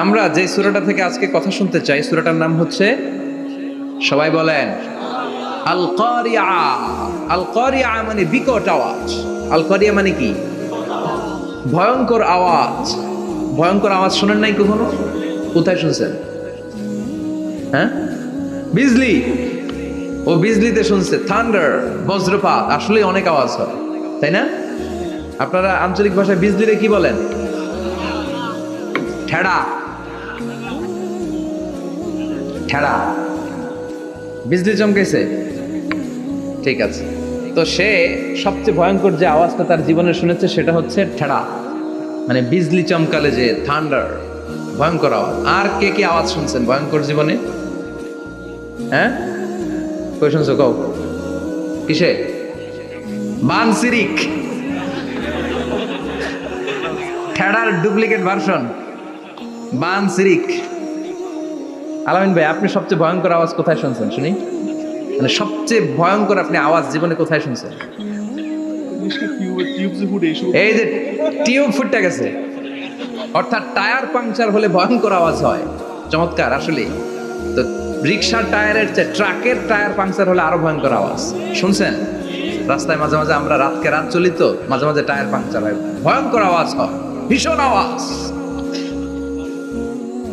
আমরা যে সুরাটা থেকে আজকে কথা শুনতে চাই, সুরাটার নাম হচ্ছে, সবাই বলেন আল কারিয়া মানে বিকট আওয়াজ। আল কারিয়া মানে কি? ভয়ঙ্কর আওয়াজ। ভয়ঙ্কর আওয়াজ শোনেন নাই কখনো? কোথায় শুনছেন? হ্যাঁ? বিজলি। ও বিজলিতে শুনছে, থান্ডার, বজ্রপাত আসলে অনেক আওয়াজ হয়, তাই না? আপনারা আঞ্চলিক ভাষায় বিজলিরে কি বলেন? ঠেড়া। ঠেড়া বিজলি চমকেছে। ঠিক আছে। তো সে সবচেয়ে ভয়ঙ্কর যে আওয়াজটা তার জীবনে শুনেছে সেটা হচ্ছে ঠেড়া মানে বিজলি চমকালে যে থান্ডার, ভয়ঙ্কর আওয়াজ। আর কে কে আওয়াজ শুনছেন ভয়ঙ্কর জীবনে? হ্যাঁ? কই শুনছো? কও। কিসে? বানসিরিক। ঠেড়ার ডুপ্লিকেট ভার্সন। বানসিরিক। আলামিন ভাই, আপনি সবচেয়ে ভয়ঙ্কর আওয়াজ কোথায় শুনছেন? শুনি। মানে সবচেয়ে ভয়ঙ্কর আপনি আওয়াজ জীবনে কোথায় শুনছেন? এই যে টিউব ফুটটা গেছে। অর্থাৎ টায়ার পাংচার হলে ভয়ঙ্কর আওয়াজ হয়। চমৎকার আসলে তো রিক্সার টায়ারের চেয়ে ট্রাকের টায়ার পাংচার হলে আরও ভয়ঙ্কর আওয়াজ। শুনছেন? রাস্তায় মাঝে মাঝে আমরা রাতকে রাত চলি তো, মাঝে মাঝে টায়ার পাংচার হয়। ভয়ঙ্কর আওয়াজ হয়। ভীষণ আওয়াজ।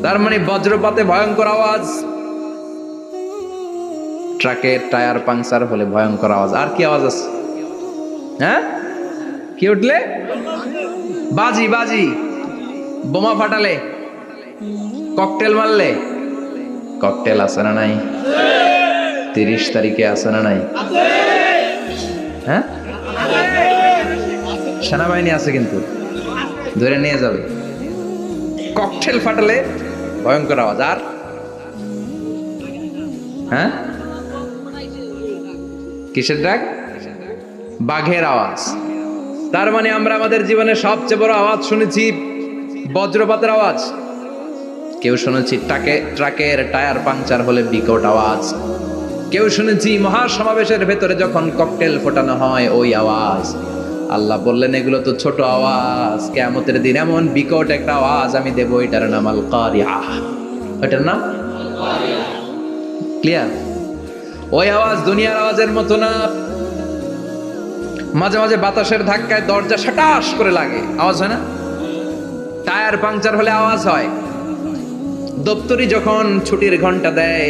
তার মানে বজ্রপাতে ভয়ঙ্কর আওয়াজ। ট্রাকের টায়ার পাংচার হলে ভয়ঙ্কর আওয়াজ। আর কি আওয়াজ আছে? হ্যাঁ? কি উঠলে? বাজি বাজি। বোমা ফাটালে। ককটেল মারলে। ককটেল আছে না নাই? তিরিশ তারিখে আছে না নাই? হ্যাঁ? সেনাবাহিনী আছে কিন্তু। ধরে নিয়ে যাবে। ককটেল ফাটালে ভয়ঙ্কর আওয়াজ। আর? হ্যাঁ? কিসের ডাক? বাঘের আওয়াজ। তার মানে আমরা আমাদের জীবনে সবচেয়ে বড় আওয়াজ শুনেছি, বজ্রপাতের আওয়াজ। কেউ শুনেছি ট্রাকে, ট্রাকের টায়ার পাংচার হলে বিকট আওয়াজ। কেউ শুনেছি মহাসমাবেশের ভেতরে যখন ককটেল ফোটানো হয়, ওই আওয়াজ। আল্লাহ বললেন, এগুলো তো ছোট আওয়াজ। কেমতের দিন এমন বিকট একটা আওয়াজ আমি দেবো, এটার নাম আল কারিয়া ওইটার নাম? ক্লিয়ার ওই আওয়াজ দুনিয়ার আওয়াজের মতো না। মাঝে মাঝে বাতাসের ধাক্কায় দরজা সাটাস করে লাগে। আওয়াজ হয় না? টায়ার পাংচার হলে আওয়াজ হয়। দপ্তরি যখন ছুটির ঘণ্টা দেয়,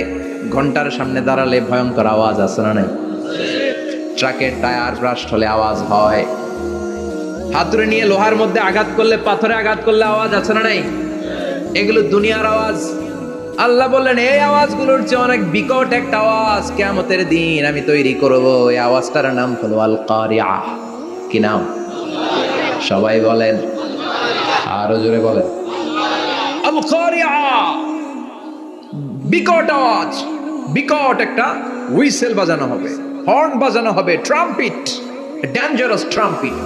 ঘণ্টার সামনে দাঁড়ালে ভয়ঙ্কর আওয়াজ আছে না নাই? ট্রাকের টায়ার ব্রাস্ট হলে আওয়াজ হয়। হাতুড়ে নিয়ে লোহার মধ্যে আঘাত করলে, পাথরে আঘাত করলে আওয়াজ আছে না নাই? এগুলো দুনিয়ার আওয়াজ। আল্লাহ বললেন, এই আওয়াজগুলোর চেয়ে অনেক বিকট একটা আওয়াজ কেমতের দিন আমি তৈরি করব। এই আওয়াজটার নাম হলো আল কারিয়া কি নাম? সবাই বলেন। আরও জোরে বলেন। বিকট আওয়াজ। বিকট একটা হুইসেল বাজানো হবে, হর্ন বাজানো হবে, ট্রাম্পিট, ডেঞ্জারাস ট্রাম্পিট।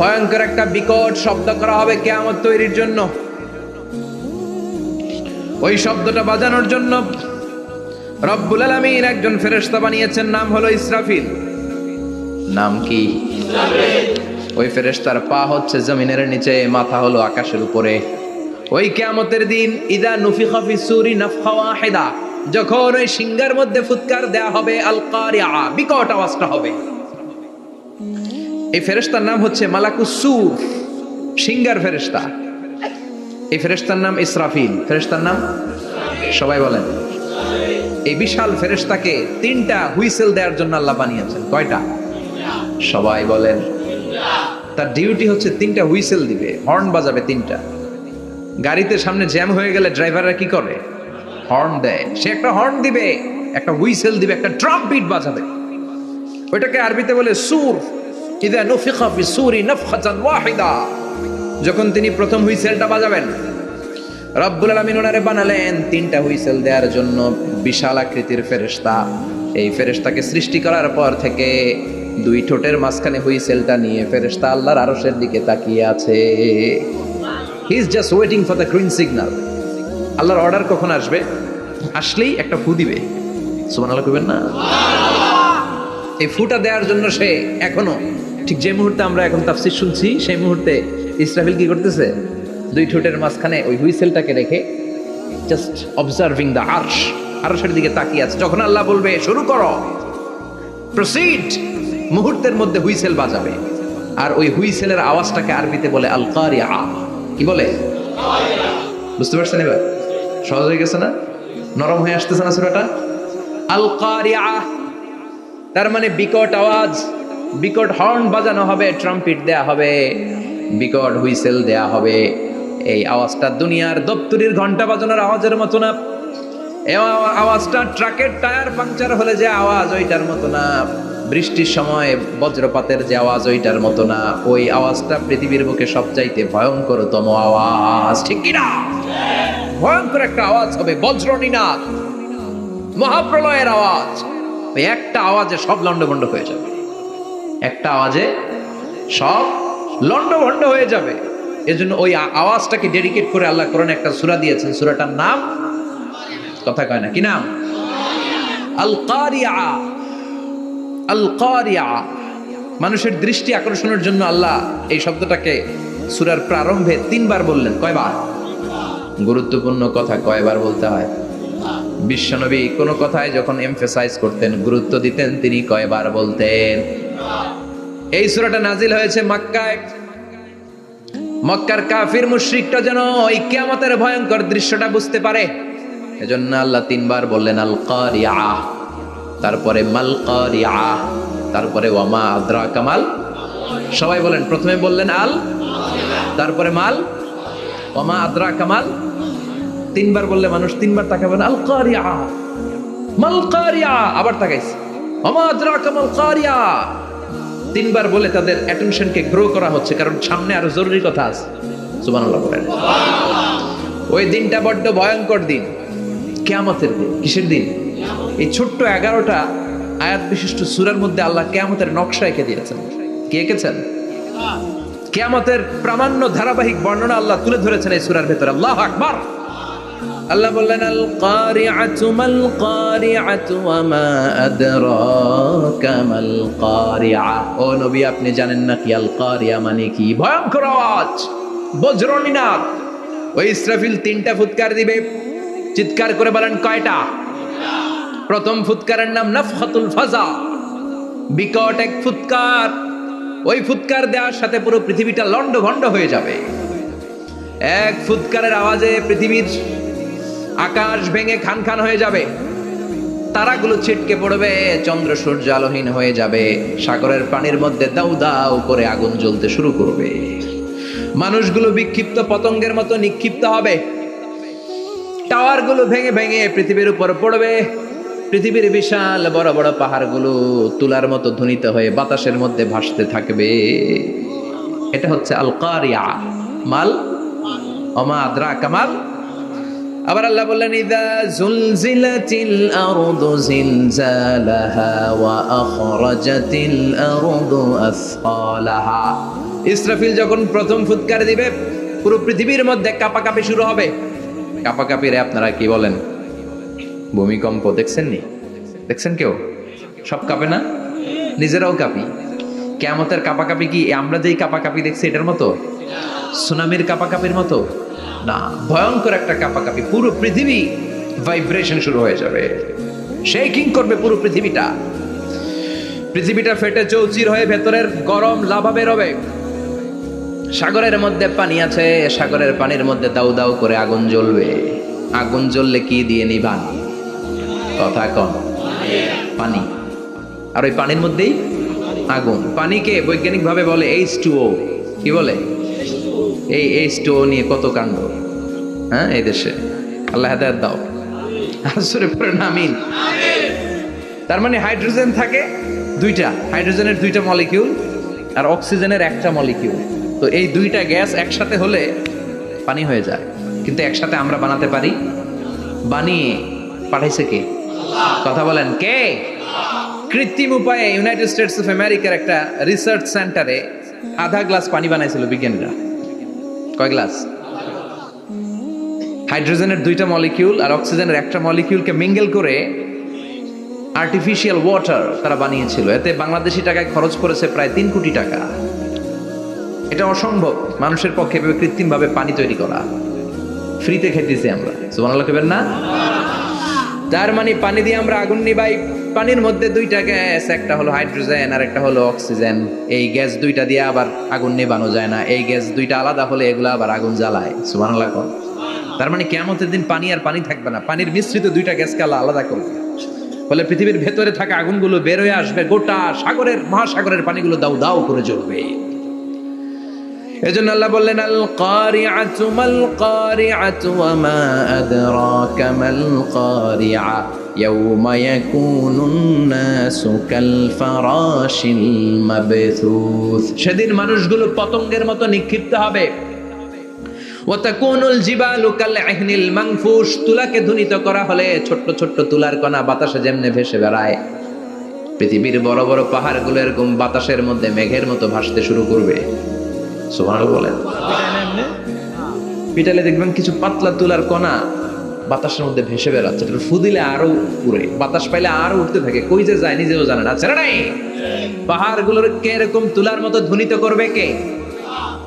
ভয়ঙ্কর একটা বিকট শব্দ করা হবে কেয়ামত তৈরির জন্য। ওই শব্দটা বাজানোর জন্য রব্বুল আলমীর একজন ফেরেশতা বানিয়েছেন নাম হলো ইসরাফিল। নাম কি? ওই ফেরেশতার পা হচ্ছে জমিনের নিচে মাথা হলো আকাশের উপরে। ওই কেয়ামতের দিন ইদা নুফি খফি সুরি ওয়াহিদা যখন ওই সিঙ্গার মধ্যে ফুৎকার দেয়া হবে আল কারিয়া বিকট আওয়াজটা হবে। এই ফেরেস্তার নাম হচ্ছে মালাকুসুর সিঙ্গার ফেরেশতা। এই ফেরেস্তার নাম ইসরাফিল ফেরেস্তার নাম সবাই বলেন। এই বিশাল ফেরেশতাকে তিনটা হুইসেল দেওয়ার জন্য আল্লাহ বানিয়েছেন। কয়টা? সবাই বলেন। তার ডিউটি হচ্ছে তিনটা হুইসেল দিবে, হর্ন বাজাবে তিনটা। গাড়িতে সামনে জ্যাম হয়ে গেলে ড্রাইভাররা কি করে? হর্ন দেয়। সে একটা হর্ন দিবে, একটা হুইসেল দিবে, একটা ড্রাম বিট বাজাবে। ওইটাকে আরবিতে বলে সুর। ইদা নুফিখা ফি সুরি নাফখাতান ওয়াহিদা। যখন তিনি প্রথম হুইসেলটা বাজাবেন, রব্বুল আলামিন ওনারে বানালেন তিনটা হুইসেল দেওয়ার জন্য বিশাল আকৃতির ফেরেশতা। এই ফেরেশতাকে সৃষ্টি করার পর থেকে দুই ঠোঁটের মাঝখানে হুইসেলটা নিয়ে ফেরেশতা আল্লাহর আরশের দিকে তাকিয়ে আছে। He is just waiting for the green signal আল্লাহর অর্ডার কখন আসবে? আসলেই একটা ফু দিবে। সুবহানাল্লাহ কইবেন না? এই ফুটা দেওয়ার জন্য সে এখনও ঠিক যে মুহূর্তে আমরা এখন তাফসির শুনছি, সেই মুহূর্তে ইসরাফিল কি করতেছে? দুই ঠোঁটের মাঝখানে ওই হুইসেলটাকে রেখে জাস্ট অবজার্ভিং দ্য আর্শ আরশের দিকে তাকিয়ে আছে। যখন আল্লাহ বলবে, শুরু করো। প্রসিড মুহূর্তের মধ্যে হুইসেল বাজাবে। আর ওই হুইসেলের আওয়াজটাকে আরবিতে বলে আল কারিয়া কি বলে? বুঝতে পারছেন এবার? সহজ হয়ে গেছে না? নরম হয়ে আসতেছে না সুরাটা? আল কারিয়া তার মানে বিকট আওয়াজ। বিকট হর্ন বাজানো হবে ট্রাম্পিট দেয়া হবে, বিকট হুইসেল দেয়া হবে। এই আওয়াজটা দুনিয়ার দপ্তরির ঘণ্টা বাজানোর আওয়াজের মতো না আওয়াজটা ট্রাকের টায়ার পাংচার হলে যে আওয়াজ, ওইটার মতো না বৃষ্টির সময় বজ্রপাতের যে আওয়াজ, ওইটার মতো না ওই আওয়াজটা পৃথিবীর বুকে সবচাইতে ভয়ঙ্করতম আওয়াজ। ঠিক কিনা ভয়ঙ্কর একটা আওয়াজ হবে বজ্রনীনাথ মহাপ্রলয়ের আওয়াজ। ওই একটা আওয়াজে সব লন্ডভন্ড হয়ে যাবে। একটা আওয়াজে সব লন্ডভন্ড হয়ে যাবে। এজন্য ওই আওয়াজটাকে ডেডিকেট করে আল্লাহ কোরআনে একটা সূরা দিয়েছেন। সূরাটার নাম কথা কয় না, কি নাম? আল কারিয়া আল কারিয়া মানুষের দৃষ্টি আকর্ষণের জন্য আল্লাহ এই শব্দটাকে সুরার প্রারম্ভে তিনবার বললেন। কয়বার? গুরুত্বপূর্ণ কথা, কয়বার বলতে হয়? বিশ্বনবী কোনো কথায় যখন এমফেসাইজ করতেন, গুরুত্ব দিতেন, তিনি কয়বার বলতেন? এই সূরাটা নাজিল হয়েছে মক্কায়। মক্কার কাফির মুশরিকটা যেন ওই কিয়ামতের ভয়ঙ্কর দৃশ্যটা বুঝতে পারে। এজন্য আল্লাহ তিনবার বললেন, আল কারিয়া তারপরে, মাল কারিয়া তারপরে, ওয়ামা আদ্রা কামাল সবাই বলেন, প্রথমে বললেন, আল। তারপরে, মাল। ওয়ামা আদ্রা কামাল তিনবার বললে মানুষ তিনবার তাকাবে না, আল কারিয়া মাল কারিয়া আবার তাকাইছে ওমা আদরাকা মাল কারিয়া তিনবার বলে তাদের অ্যাটেনশনকে গ্রো করা হচ্ছে, কারণ সামনে আরও জরুরি কথা আছে। বলেন ওই দিনটা বড্ড ভয়ঙ্কর দিন। কেয়ামতের দিন, কিসের দিন? এই ছোট্ট এগারোটা আয়াত বিশিষ্ট সুরার মধ্যে আল্লাহ কেয়ামতের নকশা এঁকে দিয়েছেন। কে এঁকেছেন? কেয়ামতের প্রামাণ্য ধারাবাহিক বর্ণনা আল্লাহ তুলে ধরেছেন এই সুরার ভেতরে। আল্লাহ আকবার! আল্লাহ বললেন আল কারিআতু মাল কারিআতু ওয়া মা আদরাকা মাল কারিআ ও নবী, আপনি জানেন না কি আল কারিয়া মানে কি? ভয়ঙ্কর আওয়াজ বজ্রনীনাদ ওই ইসরাফিল তিনটা ফুৎকার দিবে। চিৎকার করে বলেন, কয়টা? প্রথম ফুৎকারের নাম নাফহাতুল ফাজা। বিকট এক ফুৎকার। ওই ফুৎকার দেওয়ার সাথে পুরো পৃথিবীটা লন্ড ভন্ড হয়ে যাবে। এক ফুৎকারের আওয়াজে পৃথিবীর আকাশ ভেঙে খান খান হয়ে যাবে। তারাগুলো ছিটকে পড়বে, চন্দ্র সূর্য আলোহীন হয়ে যাবে। সাগরের পানির মধ্যে দাউ দাউ করে আগুন জ্বলতে শুরু করবে। মানুষগুলো বিক্ষিপ্ত পতঙ্গের মতো নিক্ষিপ্ত হবে। টাওয়ারগুলো ভেঙে ভেঙে পৃথিবীর উপর পড়বে। পৃথিবীর বিশাল বড় বড় পাহাড়গুলো তুলার মতো ধ্বনিত হয়ে বাতাসের মধ্যে ভাসতে থাকবে। এটা হচ্ছে আল কারিয়া মাল? অমা আদ্রা কামাল আবার আল্লাহ বললেন, ইদা জুলজিলাতিল আরদু জিলজালাহা ওয়া আখরাজাতিল আরদু আসফালাহা। ইসরাফিল যখন প্রথম ফুৎকার দিবে, পুরো পৃথিবীর মধ্যে কাপাকাপি শুরু হবে। কাপাকাপিরে আপনারা কি বলেন? ভূমিকম্প দেখছেন নি দেখছেন কেউ? সব কাঁপে না? নিজেরাও কাঁপি। কেমতের কাপাকাপি কি আমরা যেই কাপাকাপি দেখছি এটার মতো? সুনামির কাপাকাপির মতো? না। ভয়ঙ্কর একটা কাপাকাপি। পুরো পৃথিবী ভাইব্রেশন শুরু হয়ে যাবে। শেকিং করবে পুরো পৃথিবীটা। পৃথিবীটা ফেটে চৌচির হয়ে ভেতরের গরম লাভা বেরোবে সাগরের মধ্যে পানি আছে, সাগরের পানির মধ্যে দাউ দাউ করে আগুন জ্বলবে। আগুন জ্বললে কি দিয়ে নিভান কথা কন পানি। আর ওই পানির মধ্যেই আগুন। পানিকে বৈজ্ঞানিকভাবে বলে এইচ টু ও কি বলে? এই এই স্টো নিয়ে কত কাণ্ড? হ্যাঁ এই দেশে। আল্লাহ হাদায়াত দাও। আসরে পড়ে না আমিন। তার মানে হাইড্রোজেন থাকে দুইটা। হাইড্রোজেনের দুইটা মলিকিউল আর অক্সিজেনের একটা মলিকিউল তো এই দুইটা গ্যাস একসাথে হলে পানি হয়ে যায়। কিন্তু একসাথে আমরা বানাতে পারি? বানিয়ে পাঠাইছে কে? কথা বলেন, কে? কৃত্রিম উপায়ে ইউনাইটেড স্টেটস অফ আমেরিকার একটা রিসার্চ সেন্টারে আধা গ্লাস পানি বানাইছিল বিজ্ঞানীরা। কয় গ্লাস? হাইড্রোজেনের দুইটা মলিকিউল আর অক্সিজেনের একটা মলিকিউলকে মিঙ্গেল করে আর্টিফিশিয়াল ওয়াটার তারা বানিয়েছিল। এতে বাংলাদেশি টাকায় খরচ করেছে প্রায় তিন কোটি টাকা। এটা অসম্ভব। মানুষের পক্ষে কৃত্রিমভাবে পানি তৈরি করা। ফ্রিতে খেতেছি আমরা। সুবহানাল্লাহ কইবেন না? তার মানে পানি দিয়ে আমরা আগুন নিবাই। পানির মধ্যে দুইটা গ্যাস, একটা হলো হাইড্রোজেন আর একটা হলো অক্সিজেন। এই গ্যাস দুইটা দিয়ে আবার আগুন নেবানো যায় না। এই গ্যাস দুইটা আলাদা হলে এগুলো আবার আগুন জ্বালায়। কোন তার মানে কেমতের দিন পানি আর পানি থাকবে না। পানির মিশ্রিত দুইটা গ্যাসকে আল্লাহ আলাদা করবে। ফলে পৃথিবীর ভেতরে থাকা আগুনগুলো বের হয়ে আসবে। গোটা সাগরের, মহাসাগরের পানিগুলো দাউ দাউ করে জ্বলবে। এজন্য আল্লাহ বললেন আল মাল ইয়াকুনুন নাসু কাল ফারাশিল মাবথুস সেদিন মানুষগুলো পতঙ্গের মতো নিক্ষিপ্ত হবে। ওয়াতাকুনুল জিবালু কাল ইহনিল মানফুশ তুলাকে ধ্বনিত করা হলে ছোট্ট ছোট্ট তুলার কণা বাতাসে যেমনে ভেসে বেড়ায়। পৃথিবীর বড় বড় পাহাড়গুলো এরকম বাতাসের মধ্যে মেঘের মতো ভাসতে শুরু করবে। সুবহানাল্লাহ বলেন। পিটালে দেখবেন কিছু পাতলা তুলার কণা বাতাসের মধ্যে ভেসে বেড়াচ্ছে এটা ফু দিলে আরও উড়ে। বাতাস পাইলে আরও উঠতে থাকে, কই যে যায় নিজেও জানে না। ছেড়ে নাই? পাহাড়গুলোর কে এরকম তুলার মতো ধ্বনিত করবে কে?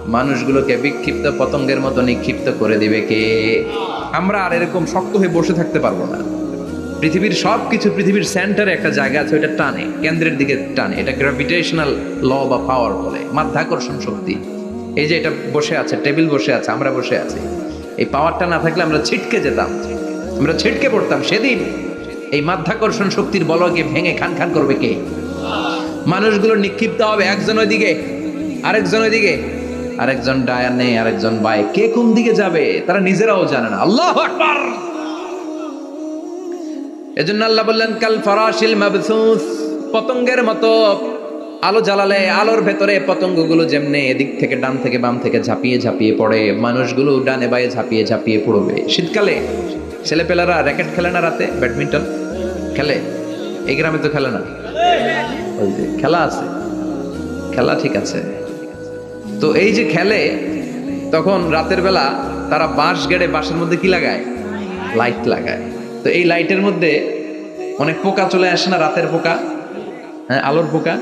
মানুষগুলোকে বিক্ষিপ্ত পতঙ্গের মতো নিক্ষিপ্ত করে দিবে কে? আমরা আর এরকম শক্ত হয়ে বসে থাকতে পারব না। পৃথিবীর সব কিছু পৃথিবীর সেন্টারে একটা জায়গা আছে ওটা টানে, কেন্দ্রের দিকে টানে। এটা গ্র্যাভিটেশনাল ল বা পাওয়ার বলে, মাধ্যাকর্ষণ শক্তি। এই যে এটা বসে আছে টেবিল বসে আছে, আমরা বসে আছি। এই পাওয়ারটা না থাকলে আমরা ছিটকে যেতাম। আমরা ছিটকে পড়তাম সেদিন। এই মাধ্যাকর্ষণ শক্তির বলকে ভেঙে খান খান করবে কে? মানুষগুলো নিক্ষিপ্ত হবে একজন ওইদিকে, আরেকজন ওইদিকে। আরেকজন ডায়ানে, আরেকজন বাই কে কোন দিকে যাবে, তারা নিজেরাও জানে না। আল্লাহ আকবার! এজন্য আল্লাহ বললেন, কাল ফরাশিল মাবসুস পতঙ্গের মতো আলো জ্বালালে আলোর ভেতরে পতঙ্গগুলো যেমনে এদিক থেকে ডান থেকে বাম থেকে ঝাঁপিয়ে ঝাঁপিয়ে পড়ে, মানুষগুলো ডানে বায়ে ঝাঁপিয়ে ঝাঁপিয়ে পড়বে। শীতকালে ছেলেপেলারা র্যাকেট খেলে না রাতে? ব্যাডমিন্টন? খেলে? এই গ্রামে তো খেলে না। ওই যে খেলা আছে। খেলা ঠিক আছে। তো এই যে খেলে, তখন রাতের বেলা তারা বাঁশ গেড়ে বাঁশের মধ্যে কি লাগায়? লাইট লাগায়। তো এই লাইটের মধ্যে অনেক পোকা চলে আসে না রাতের পোকা? হ্যাঁ আলোর পোকা?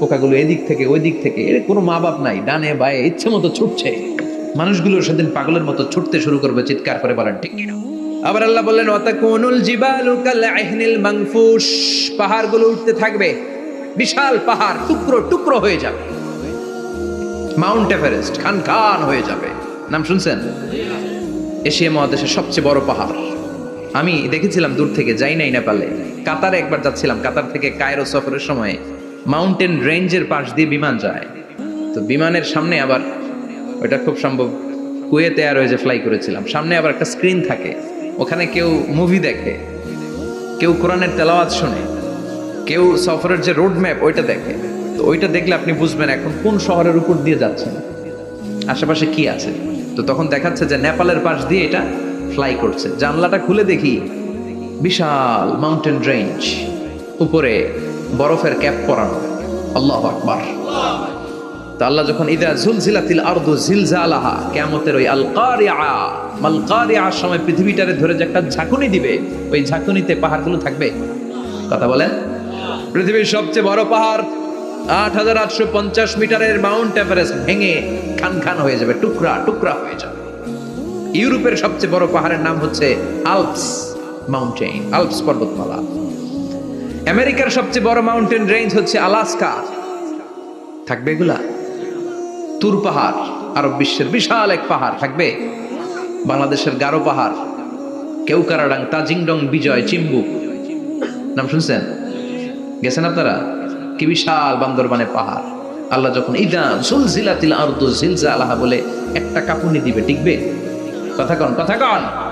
পোকাগুলো এদিক থেকে ওই দিক থেকে। এর কোনো মা বাপ নাই, ডানে বায়ে ইচ্ছে মতো ছুটছে। মানুষগুলো সেদিন পাগলের মতো ছুটতে শুরু করবে, চিৎকার করে বলেন, ঠিক কিনা? আবার আল্লাহ বললেন, ওয়াতাকুনুল জিবালু কাল ইহনিল মানফুশ পাহাড়গুলো উঠতে থাকবে, বিশাল পাহাড়, টুকরো টুকরো হয়ে যাবে। মাউন্ট এভারেস্ট খান খান হয়ে যাবে। নাম শুনছেন? এশিয়া মহাদেশের সবচেয়ে বড় পাহাড়। আমি দেখেছিলাম দূর থেকে, যাই নাই নেপালে। কাতারে একবার যাচ্ছিলাম, কাতার থেকে কায়রো সফরের সময়। মাউন্টেন রেঞ্জের পাশ দিয়ে বিমান যায়। তো বিমানের সামনে আবার ওটা খুব সম্ভব। কুয়েতে আর যে ফ্লাই করেছিলাম। সামনে আবার একটা স্ক্রিন থাকে। ওখানে কেউ মুভি দেখে, কেউ কোরআনের তেলাওয়াত শোনে, কেউ সফরের যে রোড ম্যাপ ওইটা দেখে। তো ওইটা দেখলে আপনি বুঝবেন এখন কোন শহরের উপর দিয়ে যাচ্ছেন। আশেপাশে কি আছে? তো তখন দেখাচ্ছে যে নেপালের পাশ দিয়ে এটা ফ্লাই করছে। জানলাটা খুলে দেখি, বিশাল মাউন্টেন রেঞ্জ উপরে বরফের ক্যাপ পরানো। আল্লাহ আকবার। তো আল্লাহ যখন, ইদা জুলজিলাতিল আরদু জিলজালাহা কিয়ামতের ওই আল কারিআ মাল কারিআর সময় পৃথিবীটারে ধরে যে একটা ঝাঁকুনি দিবে, ওই ঝাঁকুনিতে পাহাড়গুলো থাকবে। কথা বলেন? পৃথিবীর সবচেয়ে বড় পাহাড়, আট হাজার আটশো পঞ্চাশ মিটারের মাউন্ট এভারেস্ট ভেঙে খান খান হয়ে যাবে, টুকরা টুকরা হয়ে যাবে। ইউরোপের সবচেয়ে বড় পাহাড়ের নাম হচ্ছে আলপস মাউন্টেন আলপস পর্বতমালা। আমেরিকার সবচেয়ে বড় মাউন্টেন রেঞ্জ হচ্ছে আলাস্কা। থাকবে এগুলা? তুর পাহাড়, আরব বিশ্বের বিশাল এক পাহাড় থাকবে। বাংলাদেশের গারো পাহাড়, কেউকারাডাং, তাজিংডং, বিজয়, চিম্বু। নাম শুনছেন? গেছেন আপনারা? কি বিশাল বান্দরবানে পাহাড়। আল্লাহ যখন ইদা জুলজিলাতিল আরদু জিলজালাহা বলে একটা কাপুনি দিবে, টিকবে। কথা কন কথা কন।